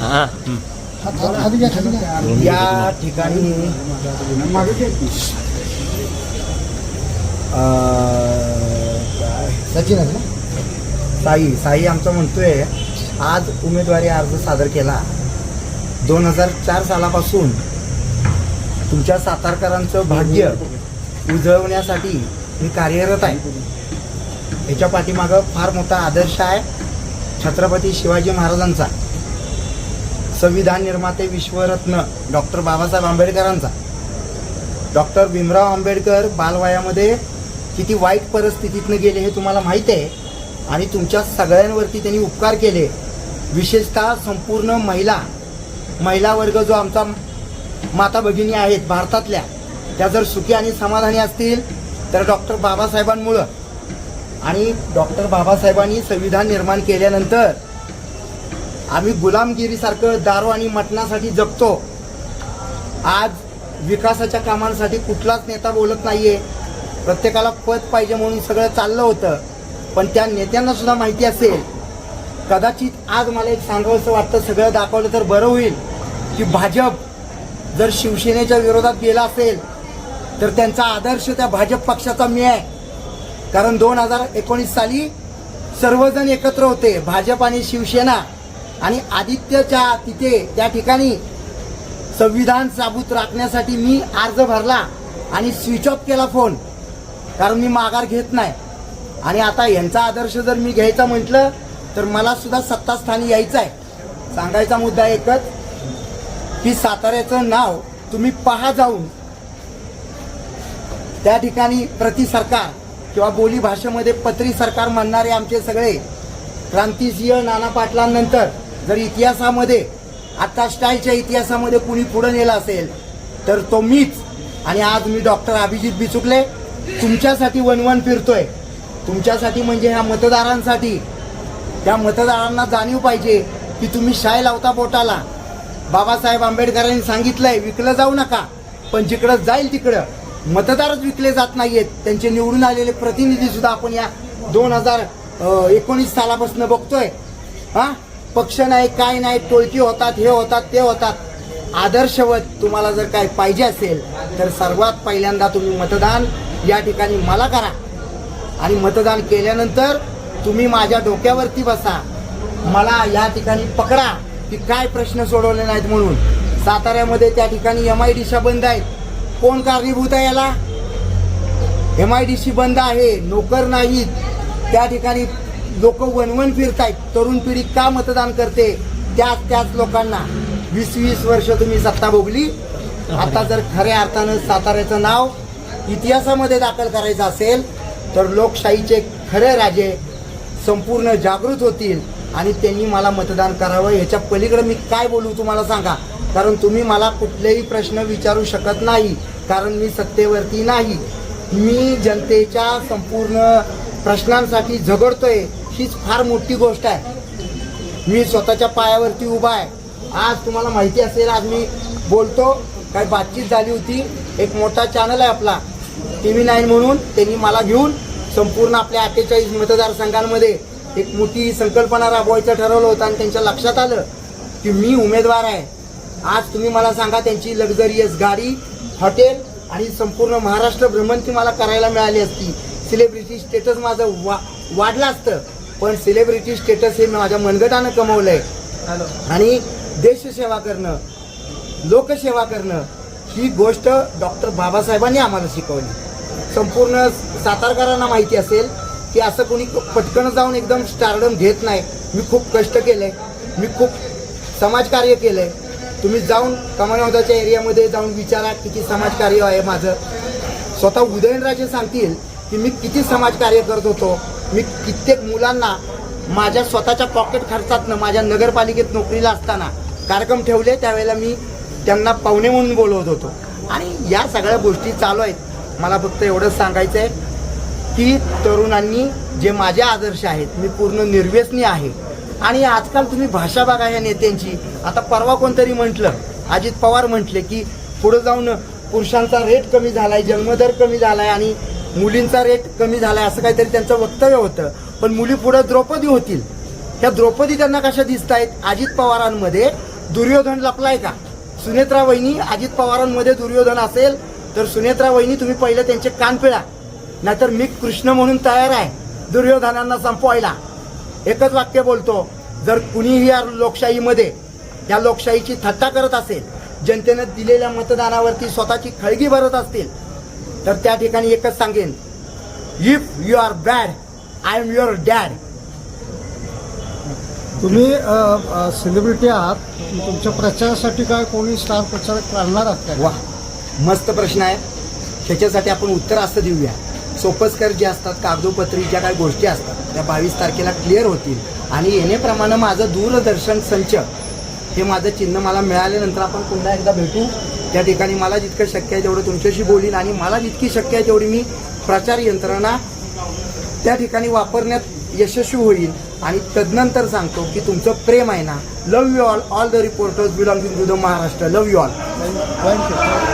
हा. हं. या ठिकाणी अं? सचिन आहे ना? साई साई आमचा म्हणतोय आज उमेदवारी अर्ज सादर केला. दोन हजार चार सालापासून तुमच्या सातारकरांचं भाग्य उजळवण्यासाठी मी कार्यरत आहे. याच्या पाठीमागं फार मोठा आदर्श आहे. छत्रपती शिवाजी महाराजांचा संविधान निर्माते विश्वरत्न डॉक्टर बाबासाहेब आंबेडकरांचा. डॉक्टर भीमराव आंबेडकर बालवयामध्ये किती वाईट परिस्थितीतनं गेले हे तुम्हाला माहीत आहे आणि तुमच्या सगळ्यांवरती त्यांनी उपकार केले. विशेषतः संपूर्ण महिला महिला वर्ग जो आमचा माता भगिनी आहेत भारतातल्या त्या जर सुखी आणि समाधानी असतील तर डॉक्टर बाबासाहेबांमुळं आणि डॉक्टर बाबासाहेबांनी संविधान निर्माण केल्यानंतर आम्ही गुलामगिरीसारखं दारू आणि मटणासाठी जगतो आज विकासाच्या कामांसाठी कुठलाच नेता बोलत नाही आहे प्रत्येकाला पद पाहिजे म्हणून सगळं चाललं होतं. पण त्या नेत्यांना सुद्धा माहिती असेल. कदाचित आज मला एक सांगावंसं वाटतं सगळं दाखवलं तर बरं होईल की भाजप जर शिवसेनेच्या विरोधात गेला असेल तर त्यांचा आदर्श त्या भाजप पक्षाचा मी आहे. कारण दोन हजार एकोणीस साली सर्वजण एकत्र होते भाजप आणि शिवसेना. आणि आदित्यच्या तिथे त्या ठिकाणी संविधान साबूत राखण्यासाठी मी अर्ज भरला आणि स्विच ऑफ केला फोन कारण मी माघार घेत नाही. आणि आता यांचा आदर्श जर मी घ्यायचा म्हटलं तर मला सुद्धा सत्तास्थानी यायचं आहे सांगायचा मुद्दा एकच की साताऱ्याचं नाव तुम्ही पहा जाऊन. त्या ठिकाणी प्रति सरकार किंवा बोली भाषेमध्ये पत्री सरकार म्हणणारे आमचे सगळे क्रांतिसिंह नाना पाटलांनंतर जर इतिहासामध्ये आत्ता स्टाईलच्या इतिहासामध्ये कुणी पुढे नेलं असेल तर तो मीच. आणि आज मी डॉक्टर अभिजित बिचुकले तुमच्यासाठी वनवन फिरतोय. तुमच्यासाठी म्हणजे ह्या मतदारांसाठी त्या मतदारांना जाणीव पाहिजे की तुम्ही शाय लावता पोटाला. बाबासाहेब आंबेडकरांनी सांगितलंय विकलं जाऊ नका पण जिकडं जाईल तिकडं. मतदारच विकले जात नाहीयेत. त्यांचे निवडून आलेले प्रतिनिधी सुद्धा आपण या दोन हजार एकोणीस सालापासून बघतोय. हा? पक्ष नाही काय नाही टोळकी होतात हे होतात ते होतात. आदर्शवत तुम्हाला जर काय पाहिजे असेल तर सर्वात पहिल्यांदा तुम्ही मतदान या ठिकाणी मला करा. आणि मतदान केल्यानंतर तुम्ही माझ्या डोक्यावरती बसा. मला या ठिकाणी पकडा की काय प्रश्न सोडवले नाहीत म्हणून. साताऱ्यामध्ये त्या ठिकाणी एम आय डीशा बंद आहेत. कोण कारणीभूत आहे याला? एम आय डी सी बंद आहे नोकर नाहीत. त्या ठिकाणी लोक वनवन फिरतायत. तरुण पिढी का मतदान करते? त्याच त्याच लोकांना. वीस वीस वर्ष तुम्ही सत्ता भोगली. आता जर खऱ्या अर्थानं साताऱ्याचं नाव इतिहासामध्ये दाखल करायचं असेल तर लोकशाहीचे खरे राजे संपूर्ण जागृत होतील. आणि त्यांनी मला मतदान करावं. ह्याच्या पलीकडे मी काय बोलू तुम्हाला सांगा? कारण तुम्ही मला कुठलेही प्रश्न विचारू शकत नाही कारण मी सत्तेवरती नाही. मी जनतेच्या संपूर्ण प्रश्नांसाठी झगडतोय हीच फार मोठी गोष्ट आहे. मी स्वतःच्या पायावरती उभा आहे. आज तुम्हाला माहिती असेल आज मी बोलतो काय बातचीत झाली होती. एक मोठा चॅनल आहे आपला टी व्ही नाईन म्हणून. त्यांनी मला घेऊन संपूर्ण आपल्या अठ्ठेचाळीस मतदारसंघांमध्ये एक मोठी संकल्पना राबवायचं ठरवलं होतं आणि त्यांच्या लक्षात आलं की मी उमेदवार आहे. आज तुम्ही मला सांगा त्यांची लक्झरियस गाडी हॉटेल आणि संपूर्ण महाराष्ट्र भ्रमंती मला करायला मिळाली असती. सेलिब्रिटी स्टेटस माझं वा वाढलं असतं. पण सेलिब्रिटी स्टेटस हे माझ्या मनगटानं कमवलंय. आणि देशसेवा करणं लोकसेवा करणं ही गोष्ट डॉक्टर बाबासाहेबांनी आम्हाला शिकवली. संपूर्ण सातारकरांना माहिती असेल की असं कोणी पटकन जाऊन एकदम स्टारडम घेत नाही. मी खूप कष्ट केलंय. मी खूप समाजकार्य केलंय. तुम्ही जाऊन कमळवदाच्या एरियामध्ये जाऊन विचारा किती समाजकार्य आहे माझं. स्वतः उदयनराजे सांगतील की मी किती समाजकार्य करत होतो. मी कित्येक मुलांना माझ्या स्वतःच्या पॉकेट खर्चातनं माझ्या नगरपालिकेत नोकरीला असताना कार्यक्रम ठेवले त्यावेळेला मी त्यांना पाहुणे म्हणून बोलवत होतो. आणि या सगळ्या गोष्टी चालू आहेत. मला फक्त एवढंच सांगायचं आहे की तरुणांनी जे माझे आदर्श आहेत मी पूर्ण निर्व्यसनी आहे. आणि आजकाल तुम्ही भाषा बघा या नेत्यांची. आता परवा कोणतरी म्हटलं अजित पवार म्हटले की पुढे जाऊन पुरुषांचा रेट कमी झाला आहे जन्मदर कमी झाला आहे आणि मुलींचा रेट कमी झाला आहे असं काहीतरी त्यांचं वक्तव्य होतं. पण मुली पुढं द्रौपदी होतील. त्या द्रौपदी त्यांना कशा दिसत आहेत अजित पवारांमध्ये दुर्योधन लपलाय का? सुनेत्रा वहिनी अजित पवारांमध्ये दुर्योधन असेल तर सुनेत्रा वहिनी तुम्ही पहिले त्यांचे कान पिळा. नाहीतर मी कृष्ण म्हणून तयार आहे दुर्योधनांना संपवायला. एकच वाक्य बोलतो जर कुणीही या लोकशाहीमध्ये या लोकशाहीची थट्टा करत असेल जनतेनं दिलेल्या मतदानावरती स्वतःची खळगी भरत असतील तर त्या ठिकाणी एकच सांगेन if you are bad I am your dad तुम्ही सेलिब्रिटी आहात तुमच्या प्रचारासाठी काय कोणी स्टार प्रचारक करणार आहात? का वा मस्त प्रश्न आहे. ह्याच्यासाठी आपण उत्तर असं देऊया. सोपस्कर जे असतात कागदोपत्री ज्या काही गोष्टी असतात त्या बावीस तारखेला क्लिअर होतील. आणि येणेप्रमाणे माझं दूरदर्शन संच हे माझं चिन्ह मला मिळाल्यानंतर आपण पुन्हा एकदा भेटू. त्या ठिकाणी मला जितकं शक्य आहे तेवढं तुमच्याशी बोलीन आणि मला जितकी शक्य आहे तेवढी मी प्रचार यंत्रणा त्या ठिकाणी वापरण्यात यशस्वी होईल. आणि तदनंतर सांगतो की तुमचं प्रेम आहे ना love you all all the reporters belonging to the Maharashtra love you all thank you